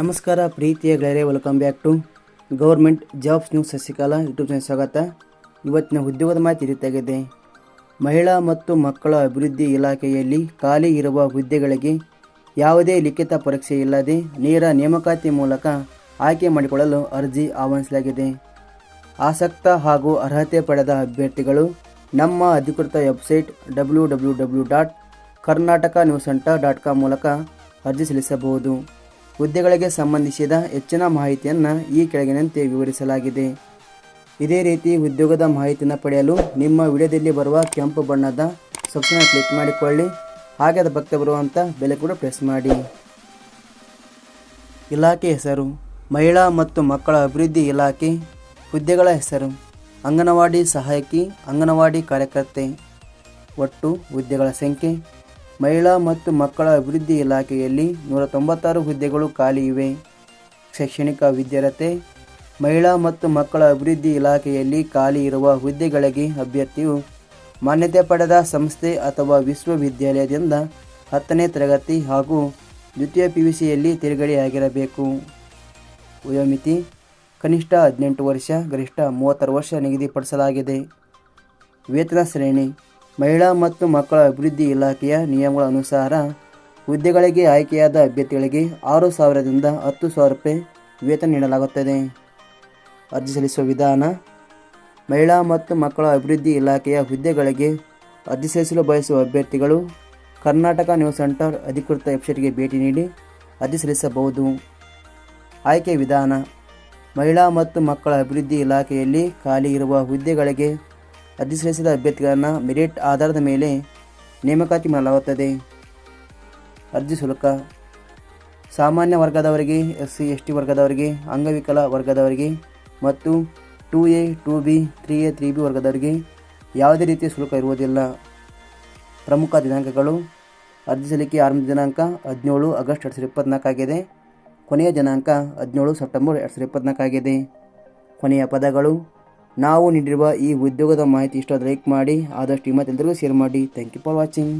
ನಮಸ್ಕಾರ ಪ್ರೀತಿಯ ಗೆಳೆಯರೆ welcome back to government jobs news Sasikala YouTube channel ಸ್ವಾಗತ. ಇವತ್ತಿನ ಉದ್ಯೋಗದ ಮಾಹಿತಿ ಇರುತ್ತಾಗಿದೆ ಮಹಿಳಾ ಮತ್ತು ಮಕ್ಕಳ ಅಭಿವೃದ್ಧಿ ಇಲಾಖೆಯಲ್ಲಿ ಖಾಲಿ ಇರುವ ಹುದ್ದೆಗಳಿಗೆ ಯಾವುದೇ ಲಿಖಿತ ಪರೀಕ್ಷೆ ಇಲ್ಲದೆ ನೇರ ನೇಮಕಾತಿ ಮೂಲಕ ಆಯ್ಕೆ ಮಾಡಿಕೊಳ್ಳಲು ಅರ್ಜಿ ಆಹ್ವಾನಿಸಲಾಗಿದೆ. ಆಸಕ್ತ ಹಾಗೂ ಅರ್ಹತೆ ಪಡೆದ ಅಭ್ಯರ್ಥಿಗಳು ನಮ್ಮ ಅಧಿಕೃತ website W W W dot Karnataka news centre dot com ಮೂಲಕ ಅರ್ಜಿ ಸಲ್ಲಿಸಬಹುದು. ಹುದ್ದೆಗಳಿಗೆ ಸಂಬಂಧಿಸಿದ ಹೆಚ್ಚಿನ ಮಾಹಿತಿಯನ್ನು ಈ ಕೆಳಗಿನಂತೆ ವಿವರಿಸಲಾಗಿದೆ. ಇದೇ ರೀತಿ ಉದ್ಯೋಗದ ಮಾಹಿತಿಯನ್ನು ಪಡೆಯಲು ನಿಮ್ಮ ವಿಡಿಯೋದಲ್ಲಿ ಬರುವ ಕೆಂಪು ಬಣ್ಣದ ಸಬ್ಸ್ಕ್ರೈಬ್ ಕ್ಲಿಕ್ ಮಾಡಿಕೊಳ್ಳಿ. ಹಾಗೆ ಅದರ ಪಕ್ಕ ಬರುವಂಥ ಬೆಲೆ ಕೂಡ ಪ್ರೆಸ್ ಮಾಡಿ. ಇಲಾಖೆ ಹೆಸರು, ಮಹಿಳಾ ಮತ್ತು ಮಕ್ಕಳ ಅಭಿವೃದ್ಧಿ ಇಲಾಖೆ, ಹುದ್ದೆಗಳ ಹೆಸರು, ಅಂಗನವಾಡಿ ಸಹಾಯಕಿ, ಅಂಗನವಾಡಿ ಕಾರ್ಯಕರ್ತೆ, ಒಟ್ಟು ಹುದ್ದೆಗಳ ಸಂಖ್ಯೆ ಮಹಿಳಾ ಮತ್ತು ಮಕ್ಕಳ ಅಭಿವೃದ್ಧಿ ಇಲಾಖೆಯಲ್ಲಿ ನೂರ ತೊಂಬತ್ತಾರು ಹುದ್ದೆಗಳು ಖಾಲಿ ಇವೆ. ಶೈಕ್ಷಣಿಕ ವಿದ್ಯಾರ್ಥಿ ಮಹಿಳಾ ಮತ್ತು ಮಕ್ಕಳ ಅಭಿವೃದ್ಧಿ ಇಲಾಖೆಯಲ್ಲಿ ಖಾಲಿ ಇರುವ ಹುದ್ದೆಗಳಿಗೆ ಅಭ್ಯರ್ಥಿಯು ಮಾನ್ಯತೆ ಪಡೆದ ಸಂಸ್ಥೆ ಅಥವಾ ವಿಶ್ವವಿದ್ಯಾಲಯದಿಂದ ಹತ್ತನೇ ತರಗತಿ ಹಾಗೂ ದ್ವಿತೀಯ ಪಿ ಯು ಸಿಯಲ್ಲಿ ತಿರುಗಡೆಯಾಗಿರಬೇಕು. ವಯೋಮಿತಿ ಕನಿಷ್ಠ ಹದಿನೆಂಟು ವರ್ಷ, ಗರಿಷ್ಠ ಮೂವತ್ತಾರು ವರ್ಷ ನಿಗದಿಪಡಿಸಲಾಗಿದೆ. ವೇತನ ಶ್ರೇಣಿ ಮಹಿಳಾ ಮತ್ತು ಮಕ್ಕಳ ಅಭಿವೃದ್ಧಿ ಇಲಾಖೆಯ ನಿಯಮಗಳ ಅನುಸಾರ ಹುದ್ದೆಗಳಿಗೆ ಆಯ್ಕೆಯಾದ ಅಭ್ಯರ್ಥಿಗಳಿಗೆ ಆರು ಸಾವಿರದಿಂದ ಹತ್ತು ಸಾವಿರ ರೂಪಾಯಿ ವೇತನ ನೀಡಲಾಗುತ್ತದೆ. ಅರ್ಜಿ ಸಲ್ಲಿಸುವ ವಿಧಾನ, ಮಹಿಳಾ ಮತ್ತು ಮಕ್ಕಳ ಅಭಿವೃದ್ಧಿ ಇಲಾಖೆಯ ಹುದ್ದೆಗಳಿಗೆ ಅರ್ಜಿ ಸಲ್ಲಿಸಲು ಬಯಸುವ ಅಭ್ಯರ್ಥಿಗಳು ಕರ್ನಾಟಕ ನ್ಯೂಸ್ ಸೆಂಟರ್ ಅಧಿಕೃತ ವೆಬ್ಸೈಟ್ಗೆ ಭೇಟಿ ನೀಡಿ ಅರ್ಜಿ ಸಲ್ಲಿಸಬಹುದು. ಆಯ್ಕೆ ವಿಧಾನ, ಮಹಿಳಾ ಮತ್ತು ಮಕ್ಕಳ ಅಭಿವೃದ್ಧಿ ಇಲಾಖೆಯಲ್ಲಿ ಖಾಲಿ ಇರುವ ಹುದ್ದೆಗಳಿಗೆ ಅರ್ಜಿ ಸಲ್ಲಿಸಿದ ಅಭ್ಯರ್ಥಿಗಳನ್ನು ಮೆರಿಟ್ ಆಧಾರದ ಮೇಲೆ ನೇಮಕಾತಿ ಮಾಡಲಾಗುತ್ತದೆ. ಅರ್ಜಿ ಶುಲ್ಕ. ಸಾಮಾನ್ಯ ವರ್ಗದವರಿಗೆ ಎಸ್ ಸಿ ಎಸ್ ಟಿ ವರ್ಗದವರಿಗೆ, ಅಂಗವಿಕಲ ವರ್ಗದವರಿಗೆ ಮತ್ತು two A, two B, three A, three B ವರ್ಗದವರಿಗೆ ಯಾವುದೇ ರೀತಿಯ ಶುಲ್ಕ ಇರುವುದಿಲ್ಲ. ಪ್ರಮುಖ ದಿನಾಂಕಗಳು. ಅರ್ಜಿ ಸಲ್ಲಿಕೆ ಆರಂಭ ದಿನಾಂಕ ಹದಿನೇಳು ಆಗಸ್ಟ್ ಎರಡು ಸಾವಿರದ ಇಪ್ಪತ್ತ್ನಾಲ್ಕಾಗಿದೆ ಕೊನೆಯ ದಿನಾಂಕ ಹದಿನೇಳು ಸೆಪ್ಟೆಂಬರ್ ಎರಡು ಸಾವಿರದ ಇಪ್ಪತ್ತ್ನಾಲ್ಕಾಗಿದೆ ಕೊನೆಯ ಪದಗಳು ನಾವು ನೀಡಿರುವ ಈ ಉದ್ಯೋಗದ ಮಾಹಿತಿ ಇಷ್ಟ ಲೈಕ್ ಮಾಡಿ, ಆದಷ್ಟು ಈ ಮಾತು ಎಲ್ಲರಿಗೂ ಶೇರ್ ಮಾಡಿ. Thank you for watching